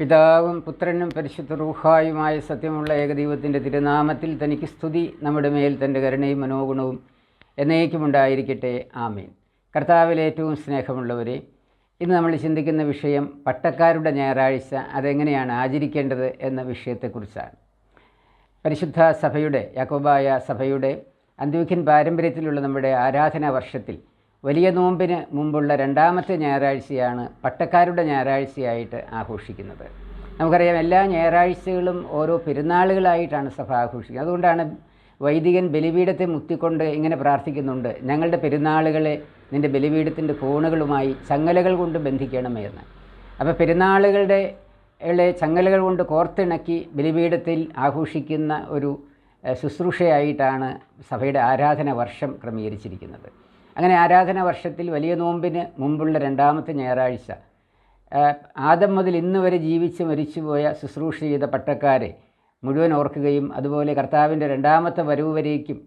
പിതാവും പുത്രനും പരിശുദ്ധ റൂഹായുമായ സത്യമുള്ള ഏകദൈവത്തിന്റെ തിരുനാമത്തിൽ തനിക്ക് സ്തുതി. നമ്മുടെ മേൽ തന്റെ കരുണയും മനോഗുണവും എന്നേക്കുമുണ്ടായിരിക്കട്ടെ ആമീൻ. കർത്താവിൽ ഏറ്റവും സ്നേഹമുള്ളവരെ ഇന്ന് നമ്മൾ ചിന്തിക്കുന്ന വിഷയം പട്ടക്കാരുടെ ഞായറാഴ്ച അതെങ്ങനെയാണ് ആചരിക്കേണ്ടത് എന്ന വിഷയത്തെക്കുറിച്ചാണ്. പരിശുദ്ധ സഭയുടെ യാക്കോബായ സഭയുടെ അന്ത്യോക്യൻ പാരമ്പര്യത്തിലുള്ള നമ്മുടെ ആരാധനാ വർഷത്തിൽ വലിയ നോമ്പിന് മുമ്പുള്ള രണ്ടാമത്തെ ഞായറാഴ്ചയാണ് പട്ടക്കാരുടെ ഞായറാഴ്ചയായിട്ട് ആഘോഷിക്കുന്നത്. നമുക്കറിയാം എല്ലാ ഞായറാഴ്ചകളും ഓരോ പെരുന്നാളുകളായിട്ടാണ് സഭ ആഘോഷിക്കുന്നത്. അതുകൊണ്ടാണ് വൈദികൻ ബലിപീഠത്തെ മുത്തിക്കൊണ്ട് ഇങ്ങനെ പ്രാർത്ഥിക്കുന്നുണ്ട്. ഞങ്ങളുടെ പെരുന്നാളുകളെ നിന്റെ ബലിപീഠത്തിന്റെ കോണുകളുമായി ചങ്ങലകൾ കൊണ്ട് ബന്ധിക്കണമേ എന്ന്. അപ്പോൾ പെരുന്നാളുകളുടെ ചങ്ങലകൾ കൊണ്ട് കോർത്തിണക്കി ബലിപീഠത്തിൽ ആഘോഷിക്കുന്ന ഒരു ശുശ്രൂഷയായിട്ടാണ് സഭയുടെ ആരാധന വർഷം ക്രമീകരിച്ചിരിക്കുന്നത്. അങ്ങനെ ആരാധന വർഷത്തിൽ വലിയ നോമ്പിന് മുമ്പുള്ള രണ്ടാമത്തെ ഞായറാഴ്ച. ആദം മുതൽ ഇന്ന് വരെ ജീവിച്ച് മരിച്ചുപോയ ശുശ്രൂഷ ചെയ്ത പട്ടക്കാരെ മുഴുവൻ ഓർക്കുകയും അതുപോലെ കർത്താവിന്റെ രണ്ടാമത്തെ വരവ് വരേക്കും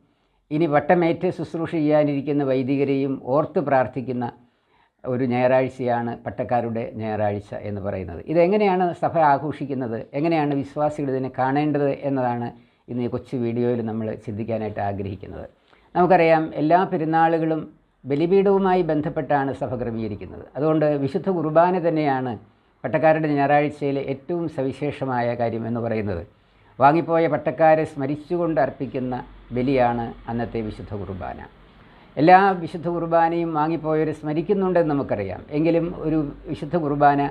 ഇനി വട്ടമേറ്റ് ശുശ്രൂഷ ചെയ്യാനിരിക്കുന്ന വൈദികരെയും ഓർത്ത് പ്രാർത്ഥിക്കുന്ന ഒരു ഞായറാഴ്ചയാണ് പട്ടക്കാരുടെ ഞായറാഴ്ച എന്ന് പറയുന്നത്. ഇതെങ്ങനെയാണ് സഭ ആഘോഷിക്കുന്നത്? എങ്ങനെയാണ് വിശ്വാസികൾ ഇതിനെ കാണേണ്ടത് എന്നതാണ് ഇന്ന് ഈ കൊച്ചു വീഡിയോയിൽ നമ്മൾ ചിന്തിക്കാനായിട്ട് ആഗ്രഹിക്കുന്നത്. നമുക്കറിയാം എല്ലാ പെരുന്നാളുകളും ബലിപീഠവുമായി ബന്ധപ്പെട്ടാണ് സഭ ക്രമീകരിക്കുന്നത്. അതുകൊണ്ട് വിശുദ്ധ കുർബാന തന്നെയാണ് പട്ടക്കാരുടെ ഞായറാഴ്ചയിലെ ഏറ്റവും സവിശേഷമായ കാര്യം എന്ന് പറയുന്നത്. വാങ്ങിപ്പോയ പട്ടക്കാരെ സ്മരിച്ചുകൊണ്ട് അർപ്പിക്കുന്ന ബലിയാണ് അന്നത്തെ വിശുദ്ധ കുർബാന. എല്ലാ വിശുദ്ധ കുർബാനയും വാങ്ങിപ്പോയവർ സ്മരിക്കുന്നുണ്ടെന്ന് നമുക്കറിയാം. എങ്കിലും ഒരു വിശുദ്ധ കുർബാന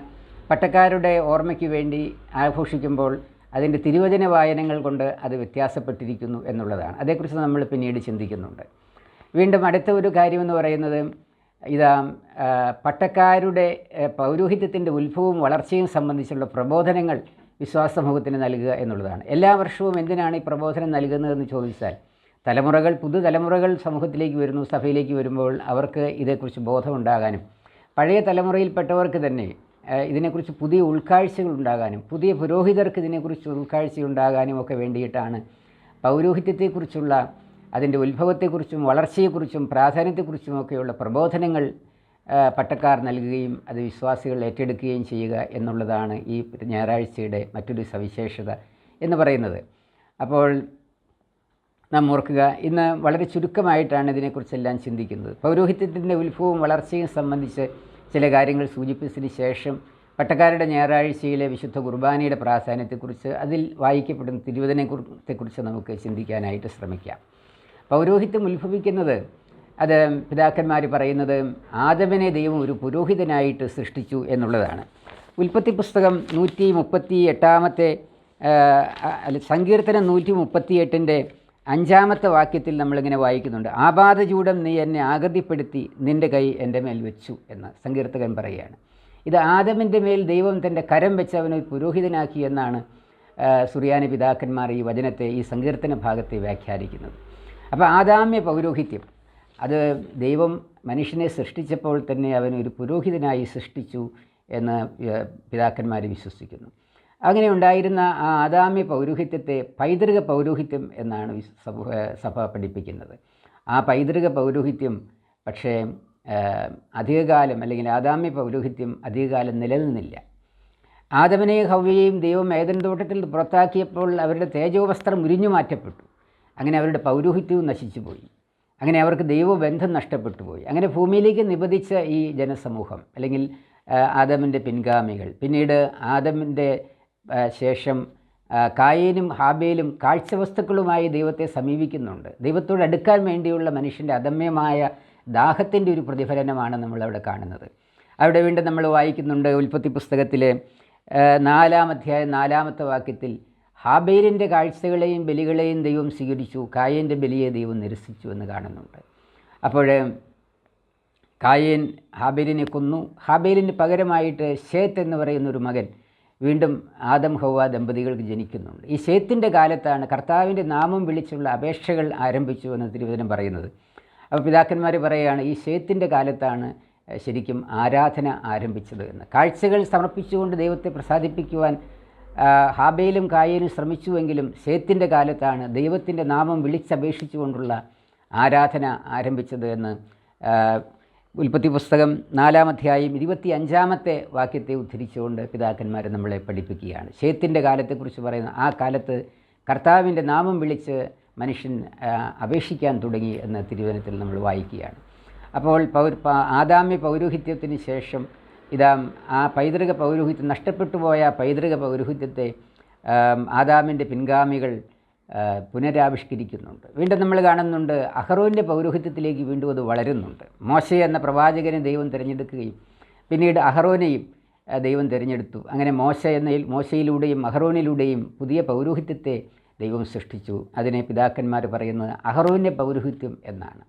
പട്ടക്കാരുടെ ഓർമ്മയ്ക്ക് വേണ്ടി ആഘോഷിക്കുമ്പോൾ അതിന്റെ തിരുവചന വായനകൾ കൊണ്ട് അത് വ്യത്യാസപ്പെട്ടിരിക്കുന്നു എന്നുള്ളതാണ്. അതേക്കുറിച്ച് നമ്മൾ പിന്നീട് ചിന്തിക്കുന്നുണ്ട്. വീണ്ടും അടുത്ത ഒരു കാര്യമെന്ന് പറയുന്നത് ഇതാ പട്ടക്കാരുടെ പൗരോഹിത്യത്തിന്റെ ഉത്ഭവവും വളർച്ചയും സംബന്ധിച്ചുള്ള പ്രബോധനങ്ങൾ വിശ്വാസ സമൂഹത്തിന് നൽകുക എന്നുള്ളതാണ്. എല്ലാ വർഷവും എന്തിനാണ് ഈ പ്രബോധനം നൽകുന്നതെന്ന് ചോദിച്ചാൽ തലമുറകൾ പുതുതലമുറകൾ സമൂഹത്തിലേക്ക് വരുന്നു സഭയിലേക്ക് വരുമ്പോൾ അവർക്ക് ഇതേക്കുറിച്ച് ബോധമുണ്ടാകാനും പഴയ തലമുറയിൽപ്പെട്ടവർക്ക് തന്നെ ഇതിനെക്കുറിച്ച് പുതിയ ഉൾക്കാഴ്ചകൾ ഉണ്ടാകാനും പുതിയ പുരോഹിതർക്ക് ഇതിനെക്കുറിച്ച് ഉൾക്കാഴ്ചയുണ്ടാകാനും ഒക്കെ വേണ്ടിയിട്ടാണ് പൗരോഹിത്യത്തെക്കുറിച്ചുള്ള അതിന്റെ ഉത്ഭവത്തെക്കുറിച്ചും വളർച്ചയെക്കുറിച്ചും പ്രാധാന്യത്തെക്കുറിച്ചുമൊക്കെയുള്ള പ്രബോധനങ്ങൾ പട്ടക്കാർ നൽകുകയും അത് വിശ്വാസികൾ ഏറ്റെടുക്കുകയും ചെയ്യുക എന്നുള്ളതാണ് ഈ ഞായറാഴ്ചയുടെ മറ്റൊരു സവിശേഷത എന്ന് പറയുന്നത്. അപ്പോൾ നാം ഓർക്കുക ഇന്ന് വളരെ ചുരുക്കമായിട്ടാണ് ഇതിനെക്കുറിച്ചെല്ലാം ചിന്തിക്കുന്നത്. പൗരോഹിത്യത്തിന്റെ ഉത്ഭവവും വളർച്ചയും സംബന്ധിച്ച് ചില കാര്യങ്ങൾ സൂചിപ്പിച്ചതിന് ശേഷം പട്ടക്കാരുടെ ഞായറാഴ്ചയിലെ വിശുദ്ധ കുർബാനയുടെ പ്രാധാന്യത്തെക്കുറിച്ച് അതിൽ വായിക്കപ്പെടുന്ന തിരുവചനത്തെക്കുറിച്ച് നമുക്ക് ചിന്തിക്കാനായിട്ട് ശ്രമിക്കാം. പൗരോഹിത്യം ഉത്ഭവിക്കുന്നത്. അത് പിതാക്കന്മാർ പറയുന്നത് ആദവനെ ദൈവം ഒരു പുരോഹിതനായിട്ട് സൃഷ്ടിച്ചു എന്നുള്ളതാണ്. ഉൽപ്പത്തി പുസ്തകം നൂറ്റി മുപ്പത്തി എട്ടാമത്തെ സങ്കീർത്തനം നൂറ്റി മുപ്പത്തി എട്ടിന്റെ അഞ്ചാമത്തെ വാക്യത്തിൽ നമ്മളിങ്ങനെ വായിക്കുന്നുണ്ട്. ആപാദചൂടം നീ എന്നെ ആകൃതിപ്പെടുത്തി നിന്റെ കൈ എന്റെ മേൽ വെച്ചു എന്ന് സങ്കീർത്തകൻ പറയുകയാണ്. ഇത് ആദമിന്റെ മേൽ ദൈവം തന്റെ കരം വെച്ച് അവനെ പുരോഹിതനാക്കി എന്നാണ് സുറിയാനി പിതാക്കന്മാർ ഈ വചനത്തെ ഈ സങ്കീർത്തന ഭാഗത്തെ വ്യാഖ്യാനിക്കുന്നത്. അപ്പോൾ ആദാമ്യ പൗരോഹിത്യം. അത് ദൈവം മനുഷ്യനെ സൃഷ്ടിച്ചപ്പോൾ തന്നെ അവനെ ഒരു പുരോഹിതനായി സൃഷ്ടിച്ചു എന്ന് പിതാക്കന്മാർ വിശ്വസിക്കുന്നു. അങ്ങനെ ഉണ്ടായിരുന്ന ആ ആദാമ്യ പൗരോഹിത്യത്തെ പൈതൃക പൗരോഹിത്യം എന്നാണ് സമൂഹ സഭ പഠിപ്പിക്കുന്നത്. ആ പൈതൃക പൗരോഹിത്യം പക്ഷേ അധികകാലം അല്ലെങ്കിൽ ആദാമ്യ പൗരോഹിത്യം അധികകാലം നിലനിന്നില്ല. ആദമനെയും ഹവ്വയെയും ദൈവം ഏതൻ തോട്ടത്തിൽ പുറത്താക്കിയപ്പോൾ അവരുടെ തേജോവസ്ത്രം ഉരിഞ്ഞു മാറ്റപ്പെട്ടു അങ്ങനെ അവരുടെ പൗരോഹിത്യവും നശിച്ചുപോയി. അങ്ങനെ അവർക്ക് ദൈവബന്ധം നഷ്ടപ്പെട്ടു പോയി അങ്ങനെ ഭൂമിയിലേക്ക് നിബന്ധിച്ച ഈ ജനസമൂഹം അല്ലെങ്കിൽ ആദമിന്റെ പിൻഗാമികൾ പിന്നീട് ആദമിന്റെ ശേഷം കായേനും ഹാബേലും കാഴ്ചവസ്തുക്കളുമായി ദൈവത്തെ സമീപിക്കുന്നുണ്ട്. ദൈവത്തോട് അടുക്കാൻ വേണ്ടിയുള്ള മനുഷ്യന്റെ അദമ്യമായ ദാഹത്തിന്റെ ഒരു പ്രതിഫലനമാണ് നമ്മളവിടെ കാണുന്നത്. അവിടെ വീണ്ടും നമ്മൾ വായിക്കുന്നുണ്ട് ഉൽപ്പത്തി പുസ്തകത്തിലെ നാലാമധ്യായ നാലാമത്തെ വാക്യത്തിൽ ഹാബേലിന്റെ കാഴ്ചകളെയും ബലികളെയും ദൈവം സ്വീകരിച്ചു. കായന്റെ ബലിയെ ദൈവം നിരസിച്ചു എന്ന് കാണുന്നുണ്ട്. അപ്പോൾ കായേൻ ഹാബേലിനെ കൊന്നു. ഹാബേലിന് പകരമായിട്ട് ഷേത്ത് എന്ന് പറയുന്ന ഒരു മകൻ വീണ്ടും ആദം ഹൗവ ദമ്പതികൾക്ക് ജനിക്കുന്നുണ്ട്. ഈ ഷേത്തിന്റെ കാലത്താണ് കർത്താവിന്റെ നാമം വിളിച്ചുള്ള അപേക്ഷകൾ ആരംഭിച്ചു എന്ന് തിരുവചനം പറയുന്നത്. അപ്പോൾ പിതാക്കന്മാർ പറയുകയാണ് ഈ ഷേത്തിന്റെ കാലത്താണ് ശരിക്കും ആരാധന ആരംഭിച്ചത് എന്ന്. കാഴ്ചകൾ സമർപ്പിച്ചുകൊണ്ട് ദൈവത്തെ പ്രസാദിപ്പിക്കുവാൻ ആ, കായയിലും ശ്രമിച്ചുവെങ്കിലും ശേത്തിന്റെ കാലത്താണ് ദൈവത്തിന്റെ നാമം വിളിച്ചപേക്ഷിച്ചുകൊണ്ടുള്ള ആരാധന ആരംഭിച്ചത് എന്ന് ഉൽപ്പത്തി പുസ്തകം നാലാം അധ്യായം ഇരുപത്തി അഞ്ചാമത്തെ വാക്യത്തെ ഉദ്ധരിച്ചുകൊണ്ട് പിതാക്കന്മാരെ നമ്മളെ പഠിപ്പിക്കുകയാണ്. ശേത്തിന്റെ കാലത്തെക്കുറിച്ച് പറയുന്ന ആ കാലത്ത് കർത്താവിന്റെ നാമം വിളിച്ച് മനുഷ്യൻ അപേക്ഷിക്കാൻ തുടങ്ങി എന്ന് തിരുവനന്തപുരത്തിൽ നമ്മൾ വായിക്കുകയാണ്. അപ്പോൾ പ- ആദാമ്യ പൗരോഹിത്യത്തിന് ശേഷം ഇതാ ആ പൈതൃക പൗരോഹിത്യം നഷ്ടപ്പെട്ടു പോയ പൈതൃക പൗരോഹിത്യത്തെ ആദാമിന്റെ പിൻഗാമികൾ പുനരാവിഷ്കരിക്കുന്നുണ്ട്. വീണ്ടും നമ്മൾ കാണുന്നുണ്ട് അഹ്റോന്റെ പൗരോഹിത്യത്തിലേക്ക് വീണ്ടും അത് വളരുന്നുണ്ട്. മോശ എന്ന പ്രവാചകനെ ദൈവം തിരഞ്ഞെടുക്കുകയും പിന്നീട് അഹ്റോനെയും ദൈവം തിരഞ്ഞെടുത്തു. അങ്ങനെ മോശ എന്ന മോശയിലൂടെയും അഹ്റോനിലൂടെയും പുതിയ പൗരോഹിത്യത്തെ ദൈവം സൃഷ്ടിച്ചു. അതിനെ പിതാക്കന്മാർ പറയുന്നത് അഹ്റോന്റെ പൗരോഹിത്യം എന്നാണ്.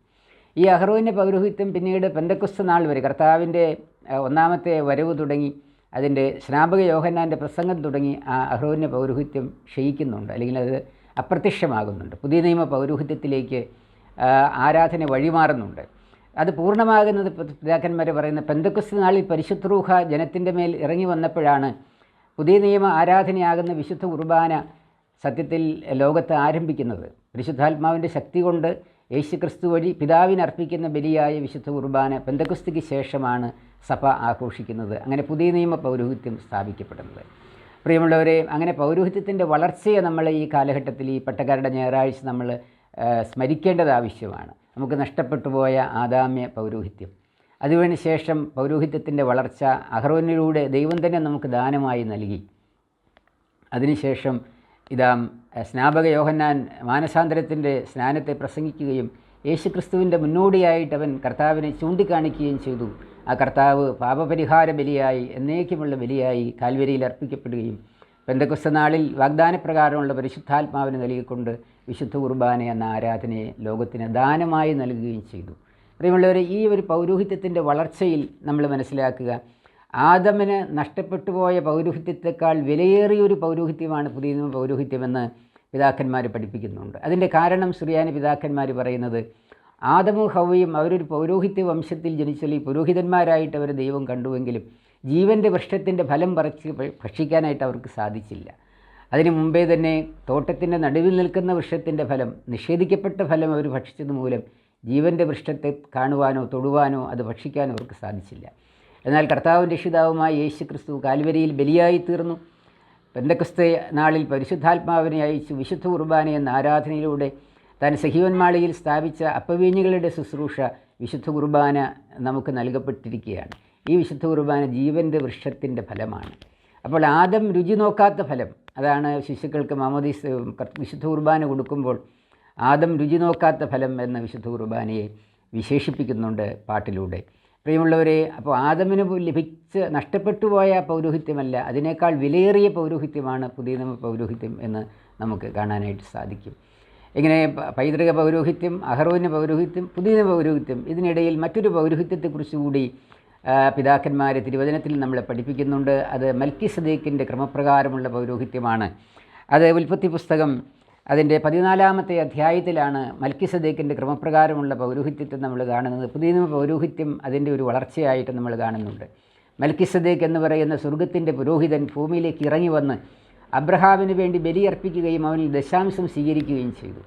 ഈ അഹ്റോന്റെ പൗരോഹിത്യം പിന്നീട് പെന്തക്കുസ്ത നാൾ വരെ കർത്താവിന്റെ ഒന്നാമത്തെ വരവ് തുടങ്ങി അതിന്റെ സ്നാപക യോഹന്നാന്റെ പ്രസംഗം തുടങ്ങി ആ അഹ്റോവിന്റെ പൗരോഹിത്യം ക്ഷയിക്കുന്നുണ്ട് അല്ലെങ്കിൽ അത് അപ്രത്യക്ഷമാകുന്നുണ്ട്. പുതിയ നിയമ പൗരോഹിത്യത്തിലേക്ക് ആരാധന വഴിമാറുന്നുണ്ട്. അത് പൂർണമാകുന്നത് പിതാക്കന്മാർ പറയുന്ന പെന്തക്കുസ് നാളിൽ പരിശുദ്ധ്രൂഹ ജനത്തിന്റെ മേൽ ഇറങ്ങി വന്നപ്പോഴാണ് പുതിയ നിയമ ആരാധനയാകുന്ന വിശുദ്ധ കുർബാന സത്യത്തിൽ ലോകത്ത് ആരംഭിക്കുന്നത്. പരിശുദ്ധാത്മാവിന്റെ ശക്തി കൊണ്ട് യേശു ക്രിസ്തു വഴി പിതാവിനർപ്പിക്കുന്ന ബലിയായ വിശുദ്ധ കുർബാന പെന്തക്കുസ്തിക്ക് ശേഷമാണ് സഭ ആഘോഷിക്കുന്നത്. അങ്ങനെ പുതിയ നിയമ പൗരോഹിത്യം സ്ഥാപിക്കപ്പെടുന്നത്. പ്രിയമുള്ളവരെ അങ്ങനെ പൗരോഹിത്യത്തിന്റെ വളർച്ചയെ നമ്മൾ ഈ കാലഘട്ടത്തിൽ ഈ പട്ടക്കാരുടെ ഞായറാഴ്ച നമ്മൾ സ്മരിക്കേണ്ടത് ആവശ്യമാണ്. നമുക്ക് നഷ്ടപ്പെട്ടു പോയ ആദാമ്യ പൗരോഹിത്യം. അതിനു ശേഷം പൗരോഹിത്യത്തിന്റെ വളർച്ച അഹ്റോനിലൂടെ ദൈവം തന്നെ നമുക്ക് ദാനമായി നൽകി. അതിനുശേഷം ഇതാ സ്നാപക യോഹന്നാൻ മാനസാന്തരത്തിന്റെ സ്നാനത്തെ പ്രസംഗിക്കുകയും യേശുക്രിസ്തുവിന്റെ മുന്നോടിയായിട്ട് അവൻ കർത്താവിനെ ചൂണ്ടിക്കാണിക്കുകയും ചെയ്തു. ആ കർത്താവ് പാപപരിഹാര ബലിയായി എന്നേക്കുമുള്ള ബലിയായി കാൽവരിയിൽ അർപ്പിക്കപ്പെടുകയും പെന്തക്കുസ്ത നാളിൽ വാഗ്ദാനപ്രകാരമുള്ള പരിശുദ്ധാത്മാവിന് നൽകിക്കൊണ്ട് വിശുദ്ധ കുർബാന എന്ന ആരാധനയെ ലോകത്തിന് ദാനമായി നൽകുകയും ചെയ്തു. പ്രിയമുള്ളവരെ ഈ ഒരു പൗരോഹിത്യത്തിന്റെ വളർച്ചയിൽ നമ്മൾ മനസ്സിലാക്കുക ആദമിന് നഷ്ടപ്പെട്ടു പോയ പൗരോഹിത്യത്തെക്കാൾ വിലയേറിയൊരു പൗരോഹിത്യമാണ് പുതിയ നിയമ പൗരോഹിത്യമെന്ന് പിതാക്കന്മാർ പഠിപ്പിക്കുന്നുണ്ട്. അതിന്റെ കാരണം സുറിയാനി പിതാക്കന്മാർ പറയുന്നത് ആദമും ഹവയും അവരൊരു പൗരോഹിത്യ വംശത്തിൽ ജനിച്ചാൽ ഈ പുരോഹിതന്മാരായിട്ട് അവർ ദൈവം കണ്ടുവെങ്കിലും ജീവന്റെ വൃക്ഷത്തിന്റെ ഫലം പറിച്ച് ഭക്ഷിക്കാനായിട്ട് അവർക്ക് സാധിച്ചില്ല. അതിനു മുമ്പേ തന്നെ തോട്ടത്തിന്റെ നടുവിൽ നിൽക്കുന്ന വൃക്ഷത്തിന്റെ ഫലം നിഷേധിക്കപ്പെട്ട ഫലം അവർ ഭക്ഷിച്ചത് മൂലം ജീവന്റെ വൃക്ഷത്തെ കാണുവാനോ തൊടുവാനോ അത് ഭക്ഷിക്കാനോ അവർക്ക് സാധിച്ചില്ല. എന്നാൽ കർത്താവും രക്ഷിതാവുമായ യേശു ക്രിസ്തു കാൽവരിയിൽ ബലിയായി തീർന്നു പെന്തക്രിസ്ത നാളിൽ പരിശുദ്ധാത്മാവിനെ അയച്ചു വിശുദ്ധ കുർബാന എന്ന ആരാധനയിലൂടെ താൻ സഹിവന്മാളിയിൽ സ്ഥാപിച്ച അപ്പവീഞ്ഞുകളുടെ ശുശ്രൂഷ വിശുദ്ധ കുർബാന നമുക്ക് നൽകപ്പെട്ടിരിക്കുകയാണ്. ഈ വിശുദ്ധ കുർബാന ജീവന്റെ വൃക്ഷത്തിന്റെ ഫലമാണ്. അപ്പോൾ ആദം രുചി നോക്കാത്ത ഫലം അതാണ് ശിശുക്കൾക്ക് മാമോദീസ് വിശുദ്ധ കുർബാന കൊടുക്കുമ്പോൾ ആദം രുചി നോക്കാത്ത ഫലം എന്ന വിശുദ്ധ കുർബാനയെ വിശേഷിപ്പിക്കുന്നുണ്ട് പാട്ടിലൂടെ. പ്രിയമുള്ളവരെ അപ്പോൾ ആദമിന് ലഭിച്ച് നഷ്ടപ്പെട്ടു പോയ പൗരോഹിത്യമല്ല അതിനേക്കാൾ വിലയേറിയ പൗരോഹിത്യമാണ് പുതിയ നിയമ പൗരോഹിത്യം എന്ന് നമുക്ക് കാണാനായിട്ട് സാധിക്കും. ഇങ്ങനെ പൈതൃക പൗരോഹിത്യം അഹറോന്യ പൗരോഹിത്യം പുതിയ പൗരോഹിത്യം ഇതിനിടയിൽ മറ്റൊരു പൗരോഹിത്യത്തെക്കുറിച്ച് കൂടി പിതാക്കന്മാർ തിരുവചനത്തിൽ നമ്മളെ പഠിപ്പിക്കുന്നുണ്ട്. അത് മൽക്കി സദീഖിന്റെ ക്രമപ്രകാരമുള്ള പൗരോഹിത്യമാണ്. അത് ഉൽപ്പത്തി പുസ്തകം അതിന്റെ പതിനാലാമത്തെ അധ്യായത്തിലാണ് മൽക്കിസദേക്കിന്റെ ക്രമപ്രകാരമുള്ള പൗരോഹിത്യത്തെ നമ്മൾ കാണുന്നത്. പുതിയ നിയമ പൗരോഹിത്യം അതിന്റെ ഒരു വളർച്ചയായിട്ട് നമ്മൾ കാണുന്നുണ്ട്. മൽക്കിസദേക്ക് എന്ന് പറയുന്ന സ്വർഗത്തിന്റെ പുരോഹിതൻ ഭൂമിയിലേക്ക് ഇറങ്ങി വന്ന് അബ്രഹാമിന് വേണ്ടി ബലിയർപ്പിക്കുകയും അവനിൽ ദശാംശം സ്വീകരിക്കുകയും ചെയ്തു.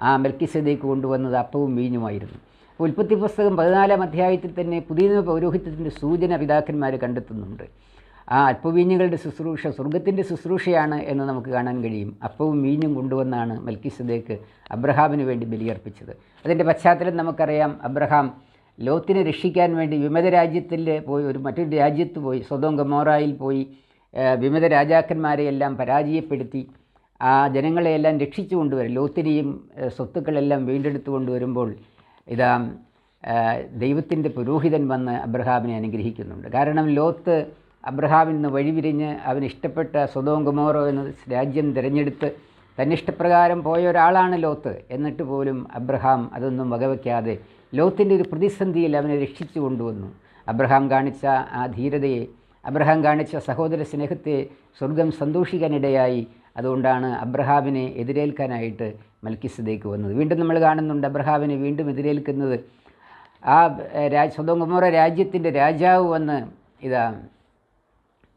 ആ മൽക്കിസദേക്ക് കൊണ്ടുവന്നത് അപ്പവും വീഞ്ഞുമായിരുന്നു. ഉൽപ്പത്തി പുസ്തകം പതിനാലാം അധ്യായത്തിൽ തന്നെ പുതിയ പൗരോഹിത്യത്തിന്റെ സൂചന പിതാക്കന്മാർ കണ്ടെത്തുന്നുണ്ട്. ആ അപ്പുവീഞ്ഞുകളുടെ ശുശ്രൂഷ സ്വർഗത്തിന്റെ ശുശ്രൂഷയാണ് എന്ന് നമുക്ക് കാണാൻ കഴിയും. അപ്പവും വീഞ്ഞും കൊണ്ടുവന്നാണ് മൽക്കിസദേക്ക് അബ്രഹാമിന് വേണ്ടി ബലിയർപ്പിച്ചത് അതിന്റെ പശ്ചാത്തലം നമുക്കറിയാം. അബ്രഹാം ലോത്തിനെ രക്ഷിക്കാൻ വേണ്ടി വിമത രാജ്യത്തിൽ പോയി ഒരു മറ്റൊരു രാജ്യത്ത് പോയി സ്വതം ഗമോറായിൽ പോയി വിമത രാജാക്കന്മാരെയെല്ലാം പരാജയപ്പെടുത്തി ആ ജനങ്ങളെയെല്ലാം രക്ഷിച്ചു കൊണ്ടുവരും. ലോത്തിനെയും സ്വത്തുക്കളെല്ലാം വീണ്ടെടുത്തു കൊണ്ടുവരുമ്പോൾ ഇതാ ദൈവത്തിന്റെ പുരോഹിതൻ വന്ന് അബ്രഹാമിനെ അനുഗ്രഹിക്കുന്നുണ്ട്. കാരണം ലോത്ത് അബ്രഹാമിൽ നിന്ന് അവന് ഇഷ്ടപ്പെട്ട സ്വതവും ഗമോറോ എന്ന രാജ്യം തിരഞ്ഞെടുത്ത് തന്നിഷ്ടപ്രകാരം പോയ ഒരാളാണ് ലോത്ത്. എന്നിട്ട് പോലും അബ്രഹാം അതൊന്നും വകവയ്ക്കാതെ ലോത്തിന്റെ ഒരു പ്രതിസന്ധിയിൽ അവനെ രക്ഷിച്ചു കൊണ്ടുവന്നു. അബ്രഹാം കാണിച്ച ആ ധീരതയെ അബ്രഹാം കാണിച്ച സഹോദര സ്നേഹത്തെ സ്വർഗം സന്തോഷിക്കാനിടയായി. അതുകൊണ്ടാണ് അബ്രഹാമിനെ എതിരേൽക്കാനായിട്ട് മൽക്കിസദേക്ക് വന്നത്. വീണ്ടും നമ്മൾ കാണുന്നുണ്ട് അബ്രഹാമിനെ വീണ്ടും എതിരേൽക്കുന്നത്. ആ രാജ് സ്വതംഗമോറ രാജ്യത്തിന്റെ രാജാവ് വന്ന് ഇതാ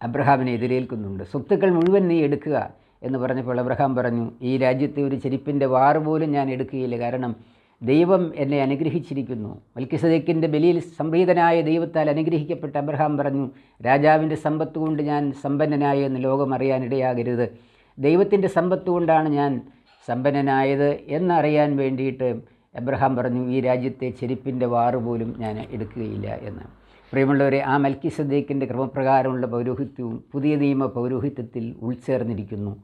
അബ്രഹാമിനെ എതിരേൽക്കുന്നുണ്ട്. സ്വത്തുക്കൾ മുഴുവൻ നീ എടുക്കുക എന്ന് പറഞ്ഞപ്പോൾ അബ്രഹാം പറഞ്ഞു ഈ രാജ്യത്തെ ഒരു ചെരുപ്പിന്റെ വാറ് പോലും ഞാൻ എടുക്കുകയില്ല. കാരണം ദൈവം എന്നെ അനുഗ്രഹിച്ചിരിക്കുന്നു. മൽക്കിസദേക്കിന്റെ ബലിയിൽ സംപ്രീതനായ ദൈവത്താൽ അനുഗ്രഹിക്കപ്പെട്ട അബ്രഹാം പറഞ്ഞു രാജാവിന്റെ സമ്പത്ത് കൊണ്ട് ഞാൻ സമ്പന്നനായ എന്ന് ലോകം അറിയാനിടയാകരുത് ദൈവത്തിന്റെ സമ്പത്ത് കൊണ്ടാണ് ഞാൻ സമ്പന്നനായത് എന്നറിയാൻ വേണ്ടിയിട്ട് എബ്രഹാം പറഞ്ഞു ഈ രാജ്യത്തെ ചെരുപ്പിന്റെ വാറ് പോലും ഞാൻ എടുക്കുകയില്ല എന്ന്. പ്രിയമുള്ളവരെ ആ മൽക്കി സദ്ദേക്കിന്റെ ക്രമപ്രകാരമുള്ള പൗരോഹിത്യവും പുതിയ നിയമ പൗരോഹിത്യത്തിൽ ഉൾച്ചേർന്നിരിക്കുന്നു.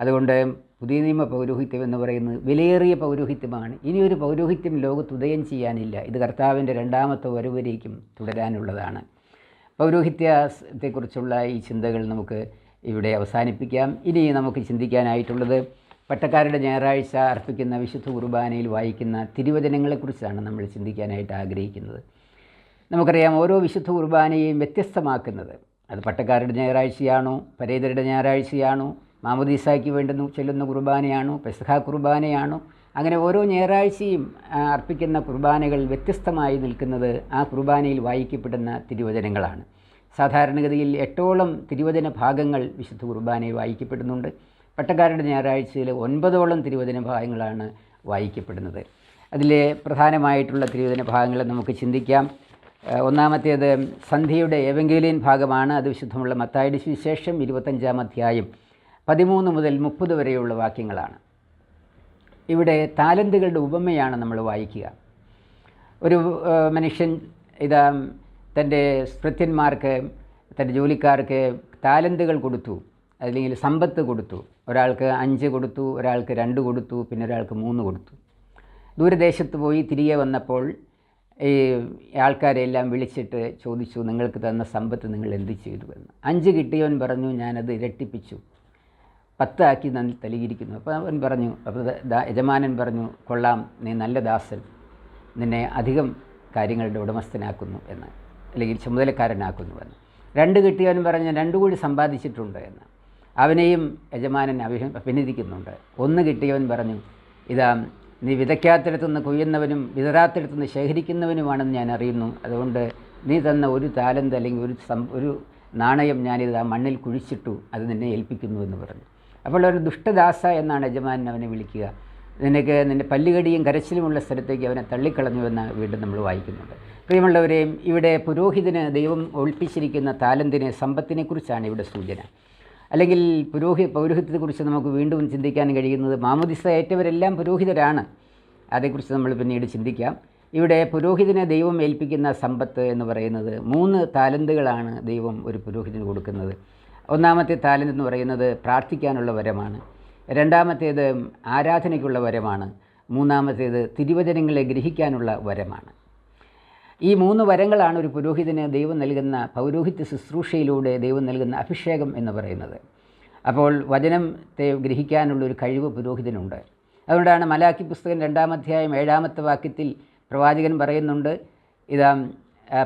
അതുകൊണ്ട് പുതിയ നിയമ പൗരോഹിത്യം എന്ന് പറയുന്നത് വിലയേറിയ പൗരോഹിത്യമാണ്. ഇനിയൊരു പൗരോഹിത്യം ലോകത്ത് ഉദയം ചെയ്യാനില്ല. ഇത് കർത്താവിന്റെ രണ്ടാമത്തെ വരവരേക്കും തുടരാനുള്ളതാണ്. പൗരോഹിത്യത്തെക്കുറിച്ചുള്ള ഈ ചിന്തകൾ നമുക്ക് ഇവിടെ അവസാനിപ്പിക്കാം. ഇനി നമുക്ക് ചിന്തിക്കാനായിട്ടുള്ളത് പട്ടക്കാരുടെ ഞായറാഴ്ച അർപ്പിക്കുന്ന വിശുദ്ധ കുർബാനയിൽ വായിക്കുന്ന തിരുവചനങ്ങളെക്കുറിച്ചാണ് നമ്മൾ ചിന്തിക്കാനായിട്ട് ആഗ്രഹിക്കുന്നത്. നമുക്കറിയാം ഓരോ വിശുദ്ധ കുർബാനയെയും വ്യത്യസ്തമാക്കുന്നത്. അത് പട്ടക്കാരുടെ ഞായറാഴ്ചയാണോ പരേതരുടെ ഞായറാഴ്ചയാണോ മാമുദീസായ്ക്ക് വേണ്ടുന്ന ചെല്ലുന്ന കുർബാനയാണോ പെസഹ കുർബാനയാണോ അങ്ങനെ ഓരോ ഞായറാഴ്ചയും അർപ്പിക്കുന്ന കുർബാനകൾ വ്യത്യസ്തമായി നിൽക്കുന്നത് ആ കുർബാനയിൽ വായിക്കപ്പെടുന്ന തിരുവചനങ്ങളാണ്. സാധാരണഗതിയിൽ എട്ടോളം തിരുവചന ഭാഗങ്ങൾ വിശുദ്ധ കുർബാനയിൽ വായിക്കപ്പെടുന്നുണ്ട്. പട്ടക്കാരുടെ ഞായറാഴ്ചയിൽ ഒൻപതോളം തിരുവചന ഭാഗങ്ങളാണ് വായിക്കപ്പെടുന്നത്. അതിലെ പ്രധാനമായിട്ടുള്ള തിരുവചന ഭാഗങ്ങളെ നമുക്ക് ചിന്തിക്കാം. ഒന്നാമത്തേത് സന്ധ്യയുടെ ഏവങ്കേലിയൻ ഭാഗമാണ്. അത് വിശുദ്ധമുള്ള മത്തായുടെ സുവിശേഷം ഇരുപത്തഞ്ചാം അധ്യായം പതിമൂന്ന് മുതൽ മുപ്പത് വരെയുള്ള വാക്യങ്ങളാണ്. ഇവിടെ താലന്തുകളുടെ ഉപമയാണ് നമ്മൾ വായിക്കുക. ഒരു മനുഷ്യൻ ഇതാ തന്റെ സ്പൃത്യന്മാർക്ക് തന്റെ ജോലിക്കാർക്ക് താലന്തുകൾ കൊടുത്തു അല്ലെങ്കിൽ സമ്പത്ത് കൊടുത്തു. ഒരാൾക്ക് അഞ്ച് കൊടുത്തു ഒരാൾക്ക് രണ്ട് കൊടുത്തു പിന്നെ ഒരാൾക്ക് മൂന്ന് കൊടുത്തു. ദൂരദേശത്ത് പോയി തിരികെ വന്നപ്പോൾ ഈ ആൾക്കാരെല്ലാം വിളിച്ചിട്ട് ചോദിച്ചു നിങ്ങൾക്ക് തന്ന സമ്പത്ത് നിങ്ങൾ എന്ത് ചെയ്തു എന്ന്? അഞ്ച് കിട്ടിയവൻ പറഞ്ഞു ഞാനത് ഇരട്ടിപ്പിച്ചു. പത്താക്കി നന്ദി തലിയിരിക്കുന്നു. അപ്പോൾ അവൻ പറഞ്ഞു അപ്പോൾ യജമാനൻ പറഞ്ഞു കൊള്ളാം നീ നല്ല ദാസൻ. നിന്നെ അധികം കാര്യങ്ങളുടെ ഉടമസ്ഥനാക്കുന്നു എന്ന് അല്ലെങ്കിൽ ചുമതലക്കാരനാക്കുന്നു എന്ന്. രണ്ട് കിട്ടിയവൻ പറഞ്ഞു രണ്ടു കൂടി സമ്പാദിച്ചിട്ടുണ്ട് എന്ന്. അവനെയും യജമാനൻ അഭിന അഭിനന്ദിക്കുന്നുണ്ട്. ഒന്ന് കിട്ടിയവൻ പറഞ്ഞു ഇതാ നീ വിതയ്ക്കാത്തിടത്തുനിന്ന് കൊയ്യുന്നവനും വിതരാത്തിടത്തുനിന്ന് ശേഖരിക്കുന്നവനുമാണെന്ന് ഞാൻ അറിയുന്നു. അതുകൊണ്ട് നീ തന്ന ഒരു താലന്ത് അല്ലെങ്കിൽ ഒരു സം ഒരു നാണയം ഞാനിത് ആ മണ്ണിൽ കുഴിച്ചിട്ടു. അത് നിന്നെ ഏൽപ്പിക്കുന്നു എന്ന് പറഞ്ഞു. അപ്പോൾ ഒരു ദുഷ്ടദാസ എന്നാണ് യജമാനൻ അവനെ വിളിക്കുക. നിനക്ക് നിന്റെ പല്ലുകടിയും കരച്ചിലുമുള്ള സ്ഥലത്തേക്ക് അവനെ തള്ളിക്കളഞ്ഞുവെന്ന് വീണ്ടും നമ്മൾ വായിക്കുന്നുണ്ട്. പ്രിയമുള്ളവരെയും ഇവിടെ പുരോഹിതന് ദൈവം ഒളിപ്പിച്ചിരിക്കുന്ന താലന്തിനെ സമ്പത്തിനെക്കുറിച്ചാണ് ഇവിടെ സൂചന. അല്ലെങ്കിൽ പുരോഹി പൗരോഹിത്യത്തെക്കുറിച്ച് നമുക്ക് വീണ്ടും ചിന്തിക്കാൻ കഴിയുന്നത് മാമുദിസ ഏറ്റവരെല്ലാം പുരോഹിതരാണ്. അതേക്കുറിച്ച് നമ്മൾ പിന്നീട് ചിന്തിക്കാം. ഇവിടെ പുരോഹിതനെ ദൈവം ഏൽപ്പിക്കുന്ന സമ്പത്ത് എന്ന് പറയുന്നത് മൂന്ന് താലന്തുകളാണ് ദൈവം ഒരു പുരോഹിതന് കൊടുക്കുന്നത്. ഒന്നാമത്തെ താലന്ത് എന്ന് പറയുന്നത് പ്രാർത്ഥിക്കാനുള്ള വരമാണ്. രണ്ടാമത്തേത് ആരാധനയ്ക്കുള്ള വരമാണ്. മൂന്നാമത്തേത് തിരുവചനങ്ങളെ ഗ്രഹിക്കാനുള്ള വരമാണ്. ഈ മൂന്ന് വരങ്ങളാണ് ഒരു പുരോഹിതന് ദൈവം നൽകുന്ന പൗരോഹിത്യ ശുശ്രൂഷയിലൂടെ ദൈവം നൽകുന്ന അഭിഷേകം എന്ന് പറയുന്നത്. അപ്പോൾ വചനത്തെ ഗ്രഹിക്കാനുള്ള ഒരു കഴിവ് പുരോഹിതനുണ്ട്. അതുകൊണ്ടാണ് മലാക്കി പുസ്തകം രണ്ടാം അധ്യായം ഏഴാമത്തെ വാക്യത്തിൽ പ്രവാചകൻ പറയുന്നുണ്ട് ഇതാ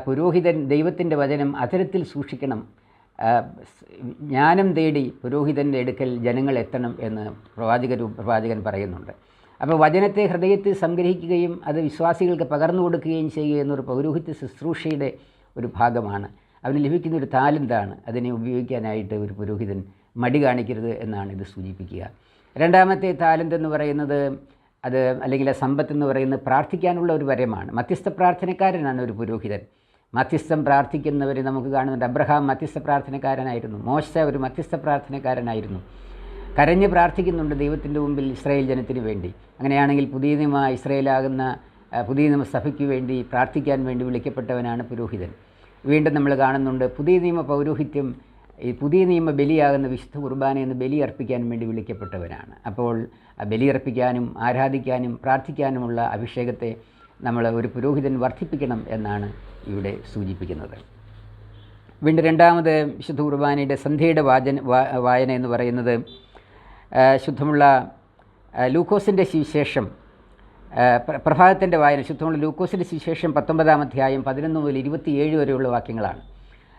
പുരോഹിതൻ ദൈവത്തിന്റെ വചനം അതരത്തിൽ സൂക്ഷിക്കണം. ജ്ഞാനം തേടി പുരോഹിതന്റെ അടുക്കൽ ജനങ്ങൾ എത്തണം എന്ന് പ്രവാചകർ പ്രവാചകൻ പറയുന്നുണ്ട്. അപ്പോൾ വചനത്തെ ഹൃദയത്തിൽ സംഗ്രഹിക്കുകയും അത് വിശ്വാസികൾക്ക് പകർന്നു കൊടുക്കുകയും ചെയ്യുക എന്നൊരു പൗരോഹിത്യ ശുശ്രൂഷയുടെ ഒരു ഭാഗമാണ്. അവന് ലഭിക്കുന്ന ഒരു താലന്താണ്? അതിനെ ഉപയോഗിക്കാനായിട്ട് ഒരു പുരോഹിതൻ മടി കാണിക്കരുത് എന്നാണ് ഇത് സൂചിപ്പിക്കുക. രണ്ടാമത്തെ താലന്ത് എന്ന് പറയുന്നത് അത് അല്ലെങ്കിൽ സമ്പത്ത് എന്ന് പറയുന്നത് പ്രാർത്ഥിക്കാനുള്ള ഒരു വരമാണ്. മധ്യസ്ഥ പ്രാർത്ഥനക്കാരനാണ് ഒരു പുരോഹിതൻ. മധ്യസ്ഥം പ്രാർത്ഥിക്കുന്നവരെ നമുക്ക് കാണുന്നുണ്ട്. അബ്രഹാം മധ്യസ്ഥ പ്രാർത്ഥനക്കാരനായിരുന്നു. മോശ ഒരു മധ്യസ്ഥ പ്രാർത്ഥനക്കാരനായിരുന്നു. കരഞ്ഞ് പ്രാർത്ഥിക്കുന്നുണ്ട് ദൈവത്തിന്റെ മുമ്പിൽ ഇസ്രായേൽ ജനത്തിന് വേണ്ടി. അങ്ങനെയാണെങ്കിൽ പുതിയ നിയമ ഇസ്രായേലാകുന്ന പുതിയ നിയമ സഭയ്ക്ക് വേണ്ടി പ്രാർത്ഥിക്കാൻ വേണ്ടി വിളിക്കപ്പെട്ടവനാണ് പുരോഹിതൻ. വീണ്ടും നമ്മൾ കാണുന്നുണ്ട് പുതിയ നിയമ പൗരോഹിത്യം ഈ പുതിയ നിയമ ബലിയാകുന്ന വിശുദ്ധ കുർബാന എന്ന് ബലി അർപ്പിക്കാൻ വേണ്ടി വിളിക്കപ്പെട്ടവനാണ്. അപ്പോൾ ബലി അർപ്പിക്കാനും ആരാധിക്കാനും പ്രാർത്ഥിക്കാനുമുള്ള അഭിഷേകത്തെ നമ്മൾ ഒരു പുരോഹിതൻ വർദ്ധിപ്പിക്കണം എന്നാണ് ഇവിടെ സൂചിപ്പിക്കുന്നത്. വീണ്ടും രണ്ടാമത് വിശുദ്ധ കുർബാനയുടെ സന്ധ്യയുടെ വാചന വായന എന്ന് പറയുന്നത് ശുദ്ധമുള്ള ലൂക്കോസിന്റെ സുവിശേഷം പ്രഭാതത്തിന്റെ വായന ശുദ്ധമുള്ള ലൂക്കോസിന്റെ സുവിശേഷം പത്തൊമ്പതാം അധ്യായം പതിനൊന്ന് മുതൽ ഇരുപത്തിയേഴ് വരെയുള്ള വാക്യങ്ങളാണ്.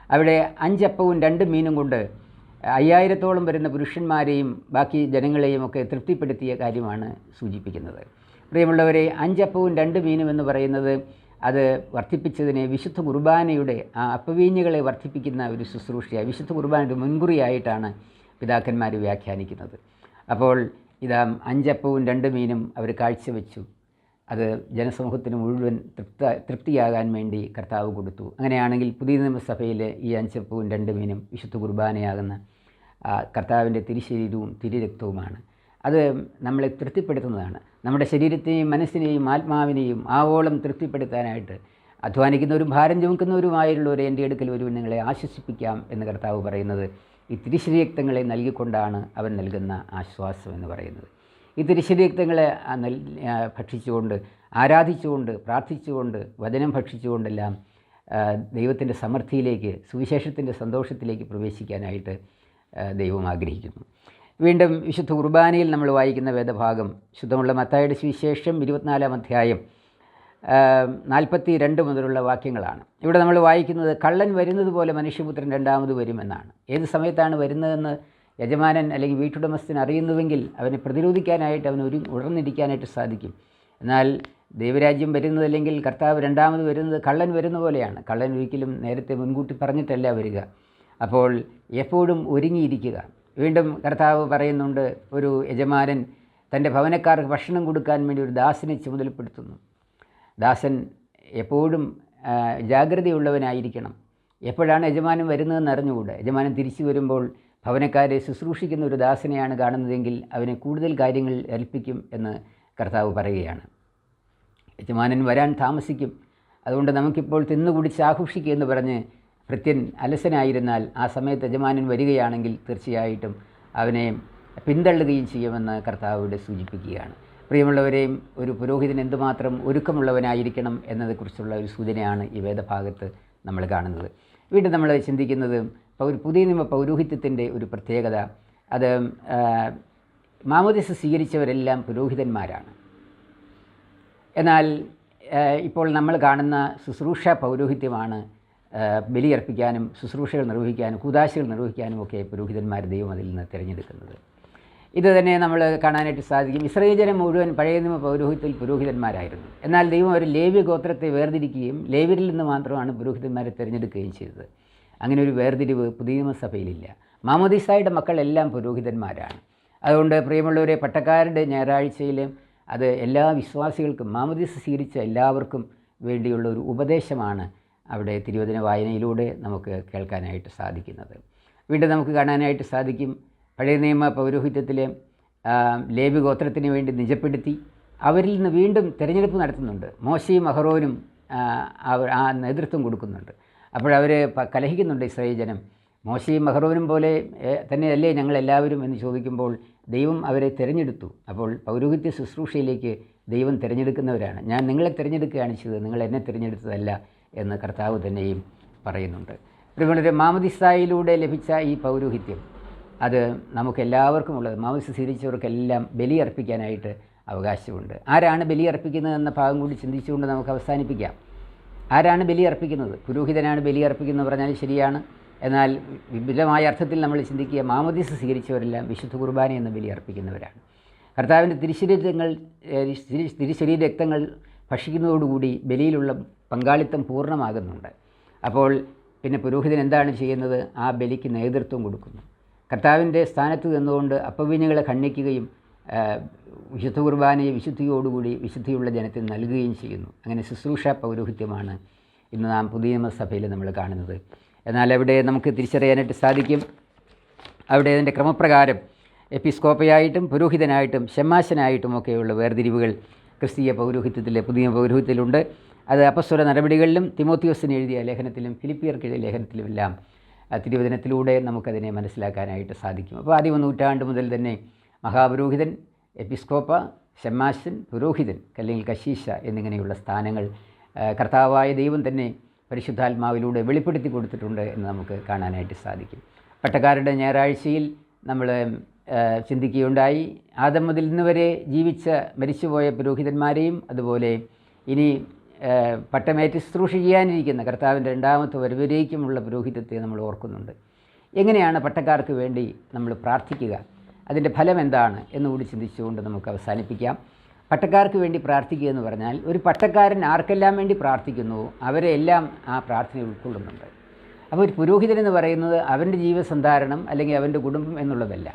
അവിടെ അഞ്ചപ്പവും രണ്ട് മീനും കൊണ്ട് അയ്യായിരത്തോളം വരുന്ന പുരുഷന്മാരെയും ബാക്കി ജനങ്ങളെയും ഒക്കെ തൃപ്തിപ്പെടുത്തിയ കാര്യമാണ് സൂചിപ്പിക്കുന്നത്. പ്രിയമുള്ളവരെ അഞ്ചപ്പവും രണ്ട് മീനും എന്ന് പറയുന്നത് അത് വർദ്ധിപ്പിച്ചതിനെ വിശുദ്ധ കുർബാനയുടെ ആ അപ്പവീഞ്ഞുകളെ വർദ്ധിപ്പിക്കുന്ന ഒരു ശുശ്രൂഷയായി വിശുദ്ധ കുർബാനയുടെ മുൻകുറിയായിട്ടാണ് പിതാക്കന്മാർ വ്യാഖ്യാനിക്കുന്നത്. അപ്പോൾ ഇതാ അഞ്ചപ്പവും രണ്ട് മീനും അവർ കാഴ്ചവെച്ചു. അത് ജനസമൂഹത്തിന് മുഴുവൻ തൃപ്ത തൃപ്തിയാകാൻ വേണ്ടി കർത്താവ് കൊടുത്തു. അങ്ങനെയാണെങ്കിൽ പുതിയ നിയമസഭയിലെ ഈ അഞ്ചപ്പവും രണ്ട് മീനും വിശുദ്ധ കുർബാനയാകുന്ന കർത്താവിന്റെ തിരുശരീരവും തിരുരക്തവുമാണ്. അത് നമ്മളെ തൃപ്തിപ്പെടുത്തുന്നതാണ്. നമ്മുടെ ശരീരത്തെയും മനസ്സിനെയും ആത്മാവിനെയും ആവോളം തൃപ്തിപ്പെടുത്താനായിട്ട് അധ്വാനിക്കുന്നവരും ഭാരം ചുമക്കുന്നവരുമായുള്ളവരെ എന്റെ അടുക്കൽ ഒരു നിങ്ങളെ ആശ്വസിപ്പിക്കാം എന്ന് കർത്താവ് പറയുന്നത് ഈ തിരുശരീരക്തങ്ങളെ നൽകിക്കൊണ്ടാണ് അവൻ നൽകുന്ന ആശ്വാസം എന്ന് പറയുന്നത്. ഈ തിരുശരീരക്തങ്ങളെ ആ നൽ ഭക്ഷിച്ചുകൊണ്ട് ആരാധിച്ചുകൊണ്ട് പ്രാർത്ഥിച്ചുകൊണ്ട് വചനം ഭക്ഷിച്ചുകൊണ്ടെല്ലാം ദൈവത്തിന്റെ സമൃദ്ധിയിലേക്ക് സുവിശേഷത്തിന്റെ സന്തോഷത്തിലേക്ക് പ്രവേശിക്കാനായിട്ട് ദൈവം ആഗ്രഹിക്കുന്നു. വീണ്ടും വിശുദ്ധ കുർബാനയിൽ നമ്മൾ വായിക്കുന്ന വേദഭാഗം ശുദ്ധമുള്ള മത്തായുടെ സുവിശേഷം ഇരുപത്തിനാലാം അധ്യായം നാൽപ്പത്തി രണ്ട് മുതലുള്ള വാക്യങ്ങളാണ്. ഇവിടെ നമ്മൾ വായിക്കുന്നത് കള്ളൻ വരുന്നത് പോലെ മനുഷ്യപുത്രൻ രണ്ടാമത് വരുമെന്നാണ്. ഏത് സമയത്താണ് വരുന്നതെന്ന് യജമാനൻ അല്ലെങ്കിൽ വീട്ടുടമസ്ഥൻ അറിയുന്നുവെങ്കിൽ അവനെ പ്രതിരോധിക്കാനായിട്ട് അവന് ഒരു ഉടർന്നിരിക്കാനായിട്ട് സാധിക്കും. എന്നാൽ ദൈവരാജ്യം വരുന്നതല്ലെങ്കിൽ കർത്താവ് രണ്ടാമത് വരുന്നത് കള്ളൻ വരുന്ന പോലെയാണ്. കള്ളൻ ഒരിക്കലും നേരത്തെ മുൻകൂട്ടി പറഞ്ഞിട്ടല്ല വരിക. അപ്പോൾ എപ്പോഴും ഒരുങ്ങിയിരിക്കുക. വീണ്ടും കർത്താവ് പറയുന്നുണ്ട് ഒരു യജമാനൻ തന്റെ ഭവനക്കാർക്ക് ഭക്ഷണം കൊടുക്കാൻ വേണ്ടി ഒരു ദാസിനെ ചുമതലപ്പെടുത്തുന്നു. ദാസൻ എപ്പോഴും ജാഗ്രതയുള്ളവനായിരിക്കണം. എപ്പോഴാണ് യജമാനൻ വരുന്നതെന്ന് അറിഞ്ഞുകൂടെ. യജമാനൻ തിരിച്ചു വരുമ്പോൾ ഭവനക്കാരെ ശുശ്രൂഷിക്കുന്ന ഒരു ദാസനെയാണ് കാണുന്നതെങ്കിൽ അവനെ കൂടുതൽ കാര്യങ്ങൾ ഏൽപ്പിക്കും എന്ന് കർത്താവ് പറയുകയാണ്. യജമാനൻ വരാൻ താമസിക്കും. അതുകൊണ്ട് നമുക്കിപ്പോൾ തിന്നുകുടിച്ച് ആഘോഷിക്കുക എന്ന് പറഞ്ഞ് ഭൃത്യൻ അലസനായിരുന്നാൽ ആ സമയത്ത് യജമാനൻ വരികയാണെങ്കിൽ തീർച്ചയായിട്ടും അവനെ പിന്തള്ളുകയും ചെയ്യുമെന്ന് കർത്താവ് ഇവിടെ സൂചിപ്പിക്കുകയാണ്. പ്രിയമുള്ളവരെയും ഒരു പുരോഹിതൻ എന്തുമാത്രം ഒരുക്കമുള്ളവനായിരിക്കണം എന്നതിനെക്കുറിച്ചുള്ള ഒരു സൂചനയാണ് ഈ വേദഭാഗത്ത് നമ്മൾ കാണുന്നത്. വീണ്ടും നമ്മൾ ചിന്തിക്കുന്നത് ഒരു പുതിയ നിയമ പൗരോഹിത്യത്തിന്റെ ഒരു പ്രത്യേകത. അത് മാമോദിസ് സ്വീകരിച്ചവരെല്ലാം പുരോഹിതന്മാരാണ്. എന്നാൽ ഇപ്പോൾ നമ്മൾ കാണുന്ന ശുശ്രൂഷ പൗരോഹിത്യമാണ് ബലിയർപ്പിക്കാനും ശുശ്രൂഷകൾ നിർവഹിക്കാനും കൂതാശകൾ നിർവഹിക്കാനും ഒക്കെ പുരോഹിതന്മാർ ദൈവം അതിൽ നിന്ന് തിരഞ്ഞെടുക്കുന്നത്. ഇത് തന്നെ നമ്മൾ കാണാനായിട്ട് സാധിക്കും. ഇസ്രയേൽ ജനം മുഴുവൻ പഴയ നിയമ പൗരോഹിത്യത്തിൽ പുരോഹിതന്മാരായിരുന്നു. എന്നാൽ ദൈവം ഒരു ലേവ്യ ഗോത്രത്തെ വേർതിരിക്കുകയും ലേവ്യരിൽ നിന്ന് മാത്രമാണ് പുരോഹിതന്മാരെ തിരഞ്ഞെടുക്കുകയും ചെയ്തത്. അങ്ങനെ ഒരു വേർതിരിവ് പുതിയ നിയമസഭയിലില്ല. മാമോദിസായുടെ മക്കളെല്ലാം പുരോഹിതന്മാരാണ്. അതുകൊണ്ട് പ്രിയമുള്ളവരെ പട്ടക്കാരുടെ ഞായറാഴ്ചയിൽ അത് എല്ലാ വിശ്വാസികൾക്കും മാമോദിസ സ്വീകരിച്ച എല്ലാവർക്കും വേണ്ടിയുള്ള ഒരു ഉപദേശമാണ് അവിടെ തിരുവചന വായനയിലൂടെ നമുക്ക് കേൾക്കാനായിട്ട് സാധിക്കുന്നത്. വീണ്ടും നമുക്ക് കാണാനായിട്ട് സാധിക്കും. പഴയ നിയമ പൗരോഹിത്യത്തിലെ ലേബി ഗോത്രത്തിന് വേണ്ടി നിജപ്പെടുത്തി അവരിൽ നിന്ന് വീണ്ടും തിരഞ്ഞെടുപ്പ് നടത്തുന്നുണ്ട്. മോശയും അഹറോനും അവർ ആ നേതൃത്വം കൊടുക്കുന്നുണ്ട്. അപ്പോഴവർ കലഹിക്കുന്നുണ്ട് ഇസ്രായേൽ ജനം. മോശയും അഹറോനും പോലെ തന്നെയല്ലേ ഞങ്ങളെല്ലാവരും എന്ന് ചോദിക്കുമ്പോൾ ദൈവം അവരെ തിരഞ്ഞെടുത്തു. അപ്പോൾ പൗരോഹിത്യ ശുശ്രൂഷയിലേക്ക് ദൈവം തിരഞ്ഞെടുക്കുന്നവരാണ്. ഞാൻ നിങ്ങളെ തിരഞ്ഞെടുക്കുകയാണ് ചെയ്തത് നിങ്ങൾ എന്നെ തിരഞ്ഞെടുത്തതല്ല എന്ന് കർത്താവ് തന്നെയും പറയുന്നുണ്ട്. പ്രിയമുള്ളവരെ മാമതിസായിലൂടെ ലഭിച്ച ഈ പൗരോഹിത്യം അത് നമുക്കെല്ലാവർക്കും ഉള്ളത് മാമദിസ സ്വീകരിച്ചവർക്കെല്ലാം ബലിയർപ്പിക്കാനായിട്ട് അവകാശമുണ്ട്. ആരാണ് ബലിയർപ്പിക്കുന്നത് എന്ന ഭാഗം കൂടി ചിന്തിച്ചുകൊണ്ട് നമുക്ക് അവസാനിപ്പിക്കാം. ആരാണ് ബലിയർപ്പിക്കുന്നത്? പുരോഹിതനാണ് ബലിയർപ്പിക്കുന്നത് പറഞ്ഞാൽ ശരിയാണ്. എന്നാൽ വിപുലമായ അർത്ഥത്തിൽ നമ്മൾ ചിന്തിക്കുക മാമോദീസ് സ്വീകരിച്ചവരെല്ലാം വിശുദ്ധ കുർബാന എന്ന ബലിയർപ്പിക്കുന്നവരാണ്. കർത്താവിന്റെ തിരുശരീരങ്ങൾ തിരിശരീര തിരു- തിരുശരീര രക്തങ്ങൾ ഭക്ഷിക്കുന്നതോടുകൂടി ബലിയിലുള്ള പങ്കാളിത്തം പൂർണമാകുന്നുണ്ട്. അപ്പോൾ പിന്നെ പുരോഹിതൻ എന്താണ് ചെയ്യുന്നത്? ആ ബലിക്ക് നേതൃത്വം കൊടുക്കുന്നു. കർത്താവിന്റെ സ്ഥാനത്ത് നിന്നുകൊണ്ട് അപ്പവീഞ്ഞുകളെ ഖണ്ഡിക്കുകയും വിശുദ്ധ കുർബാനയെ വിശുദ്ധിയോടുകൂടി വിശുദ്ധിയുള്ള ജനത്തിന് നൽകുകയും ചെയ്യുന്നു. അങ്ങനെ ശുശ്രൂഷ പൗരോഹിത്യമാണ് ഇന്ന് നാം പുതിയ നിയമസഭയിൽ നമ്മൾ കാണുന്നത്. എന്നാൽ അവിടെ നമുക്ക് തിരിച്ചറിയാനായിട്ട് സാധിക്കും. അവിടെ അതിന്റെ ക്രമപ്രകാരം എപ്പിസ്കോപ്പയായിട്ടും പുരോഹിതനായിട്ടും ഷമാശനായിട്ടും ഒക്കെയുള്ള വേർതിരിവുകൾ ക്രിസ്തീയ പൗരോഹിത്യത്തിലെ പുതിയ പൗരോഹിത്യത്തിലുണ്ട്. അത് അപസ്വര നടപടികളിലും തിമോത്തിയോസിന് എഴുതിയ ലേഖനത്തിലും ഫിലിപ്പിയർക്ക് എഴുതിയ ലേഖനത്തിലുമെല്ലാം തിരുവചനത്തിലൂടെ നമുക്കതിനെ മനസ്സിലാക്കാനായിട്ട് സാധിക്കും. അപ്പോൾ ആദ്യ നൂറ്റാണ്ട് മുതൽ തന്നെ മഹാപുരോഹിതൻ എപ്പിസ്കോപ്പ ഷമ്മാശൻ പുരോഹിതൻ അല്ലെങ്കിൽ കശീശ എന്നിങ്ങനെയുള്ള സ്ഥാനങ്ങൾ കർത്താവായ ദൈവം തന്നെ പരിശുദ്ധാത്മാവിലൂടെ വെളിപ്പെടുത്തി കൊടുത്തിട്ടുണ്ട് എന്ന് നമുക്ക് കാണാനായിട്ട് സാധിക്കും. പട്ടക്കാരുടെ ഞായറാഴ്ചയിൽ നമ്മൾ ചിന്തിക്കുകയുണ്ടായി. ആദം മുതൽ ഇന്ന് വരെ ജീവിച്ച മരിച്ചുപോയ പുരോഹിതന്മാരെയും അതുപോലെ ഇനി പട്ടമേറ്റ് ശുശ്രൂഷ ചെയ്യാനിരിക്കുന്ന കർത്താവിന്റെ രണ്ടാമത്തെ വരവിലേക്കുമുള്ള പുരോഹിതത്തെ നമ്മൾ ഓർക്കുന്നുണ്ട്. എങ്ങനെയാണ് പട്ടക്കാർക്ക് വേണ്ടി നമ്മൾ പ്രാർത്ഥിക്കുക? അതിന്റെ ഫലം എന്താണ് എന്നുകൂടി ചിന്തിച്ചുകൊണ്ട് നമുക്ക് അവസാനിപ്പിക്കാം. പട്ടക്കാർക്ക് വേണ്ടി പ്രാർത്ഥിക്കുക എന്ന് പറഞ്ഞാൽ ഒരു പട്ടക്കാരൻ ആർക്കെല്ലാം വേണ്ടി പ്രാർത്ഥിക്കുന്നു അവരെ എല്ലാം ആ പ്രാർത്ഥന ഉൾക്കൊള്ളുന്നുണ്ട്. അപ്പോൾ ഒരു പുരോഹിതൻ എന്ന് പറയുന്നത് അവന്റെ ജീവസന്ധാരണം അല്ലെങ്കിൽ അവന്റെ കുടുംബം എന്നുള്ളതല്ല.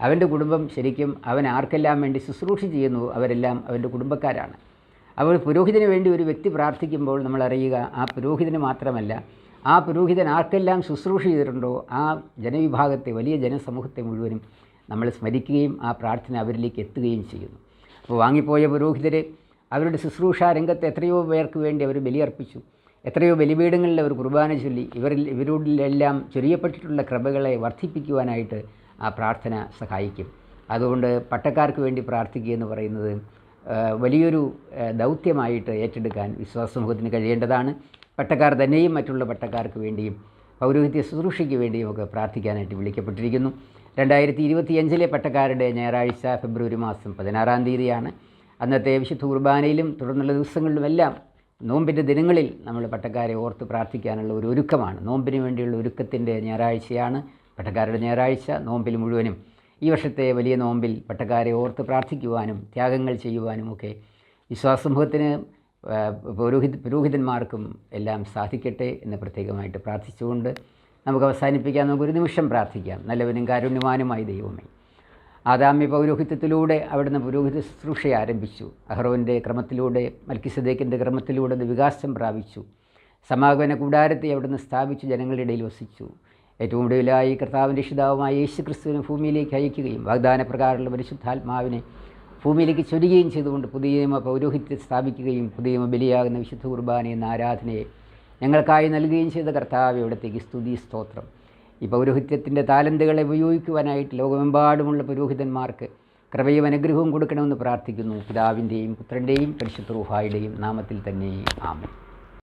അവന്റെ കുടുംബം ശരിക്കും അവൻ ആർക്കെല്ലാം വേണ്ടി ശുശ്രൂഷ ചെയ്യുന്നു അവരെല്ലാം അവന്റെ കുടുംബക്കാരാണ്. അപ്പോൾ പുരോഹിതന് വേണ്ടി ഒരു വ്യക്തി പ്രാർത്ഥിക്കുമ്പോൾ നമ്മൾ അറിയുക ആ പുരോഹിതന് മാത്രമല്ല ആ പുരോഹിതൻ ആർക്കെല്ലാം ശുശ്രൂഷ ചെയ്തിട്ടുണ്ടോ ആ ജനവിഭാഗത്തെ വലിയ ജനസമൂഹത്തെ മുഴുവനും നമ്മൾ സ്മരിക്കുകയും ആ പ്രാർത്ഥന അവരിലേക്ക് എത്തുകയും ചെയ്യുന്നു. അപ്പോൾ വാങ്ങിപ്പോയ പുരോഹിതരെ അവരുടെ ശുശ്രൂഷ രംഗത്ത് എത്രയോ പേർക്ക് വേണ്ടി അവർ ബലിയർപ്പിച്ചു. എത്രയോ ബലിപീഠങ്ങളിൽ അവർ കുർബാന ചൊല്ലി. ഇവരിൽ ഇവരോടിലെല്ലാം ചൊരിയപ്പെട്ടിട്ടുള്ള കൃപകളെ വർദ്ധിപ്പിക്കുവാനായിട്ട് ആ പ്രാർത്ഥന സഹായിക്കും. അതുകൊണ്ട് പട്ടക്കാർക്ക് വേണ്ടി പ്രാർത്ഥിക്കുക എന്ന് പറയുന്നത് വലിയൊരു ദൗത്യമായിട്ട് ഏറ്റെടുക്കാൻ വിശ്വാസ സമൂഹത്തിന് കഴിയേണ്ടതാണ്. പട്ടക്കാർ തന്നെയും മറ്റുള്ള പട്ടക്കാർക്ക് വേണ്ടിയും പൗരോഹിത്യ ശുശ്രൂഷയ്ക്ക് വേണ്ടിയും ഒക്കെ പ്രാർത്ഥിക്കാനായിട്ട് വിളിക്കപ്പെട്ടിരിക്കുന്നു. രണ്ടായിരത്തി ഇരുപത്തിയഞ്ചിലെ പട്ടക്കാരുടെ ഞായറാഴ്ച ഫെബ്രുവരി മാസം പതിനാറാം തീയതിയാണ്. അന്നത്തെ വിശുദ്ധ കുർബാനയിലും തുടർന്നുള്ള ദിവസങ്ങളിലുമെല്ലാം നോമ്പിന്റെ ദിനങ്ങളിൽ നമ്മൾ പട്ടക്കാരെ ഓർത്ത് പ്രാർത്ഥിക്കാനുള്ള ഒരു ഒരുക്കമാണ്. നോമ്പിന് വേണ്ടിയുള്ള ഒരുക്കത്തിന്റെ ഞായറാഴ്ചയാണ് പട്ടക്കാരുടെ ഞായറാഴ്ച. നോമ്പിൽ മുഴുവനും ഈ വർഷത്തെ വലിയ നോമ്പിൽ പട്ടക്കാരെ ഓർത്ത് പ്രാർത്ഥിക്കുവാനും ത്യാഗങ്ങൾ ചെയ്യുവാനും ഒക്കെ വിശ്വാസ സമൂഹത്തിന് പുരോഹിത പുരോഹിതന്മാർക്കും എല്ലാം സാധിക്കട്ടെ എന്ന് പ്രത്യേകമായിട്ട് പ്രാർത്ഥിച്ചുകൊണ്ട് നമുക്ക് അവസാനിപ്പിക്കാം. നമുക്ക് ഒരു നിമിഷം പ്രാർത്ഥിക്കാം. നല്ലവനും കാരുണ്യവാനുമായി ദൈവമേ ആദാമ്യ പൗരോഹിത്യത്തിലൂടെ അവിടുന്ന് പുരോഹിത ശുശ്രൂഷ ആരംഭിച്ചു. അഹ്റോവിന്റെ ക്രമത്തിലൂടെ മൽക്കിസദേക്കിന്റെ ക്രമത്തിലൂടെ വികാസം പ്രാപിച്ചു. സമാഗമന കൂടാരത്തെ അവിടുന്ന് സ്ഥാപിച്ചു ജനങ്ങളുടെ ഇടയിൽ വസിച്ചു. ഏറ്റവും ഒടുവിലായി കർത്താവിന്റെ രക്ഷിതാവുമായ യേശു ക്രിസ്തുവിനെ ഭൂമിയിലേക്ക് അയക്കുകയും വാഗ്ദാന പ്രകാരമുള്ള പരിശുദ്ധാത്മാവിനെ ഭൂമിയിലേക്ക് ചൊരുകയും ചെയ്തുകൊണ്ട് പുതിയ നിയമ പൗരോഹിത്യം സ്ഥാപിക്കുകയും പുതിയ നിയമ ബലിയാകുന്ന വിശുദ്ധ കുർബാന എന്ന ആരാധനയെ ഞങ്ങൾക്കായി നൽകുകയും ചെയ്ത കർത്താവ് ഇവിടത്തേക്ക് സ്തുതി സ്തോത്രം. ഈ പൗരോഹിത്യത്തിന്റെ താലന്തുകളെ ഉപയോഗിക്കുവാനായിട്ട് ലോകമെമ്പാടുമുള്ള പുരോഹിതന്മാർക്ക് കൃപയും അനുഗ്രഹവും കൊടുക്കണമെന്ന് പ്രാർത്ഥിക്കുന്നു. പിതാവിന്റെയും പുത്രന്റെയും പരിശുദ്ധ റൂഹായുടെയും നാമത്തിൽ തന്നെ ആമേൻ.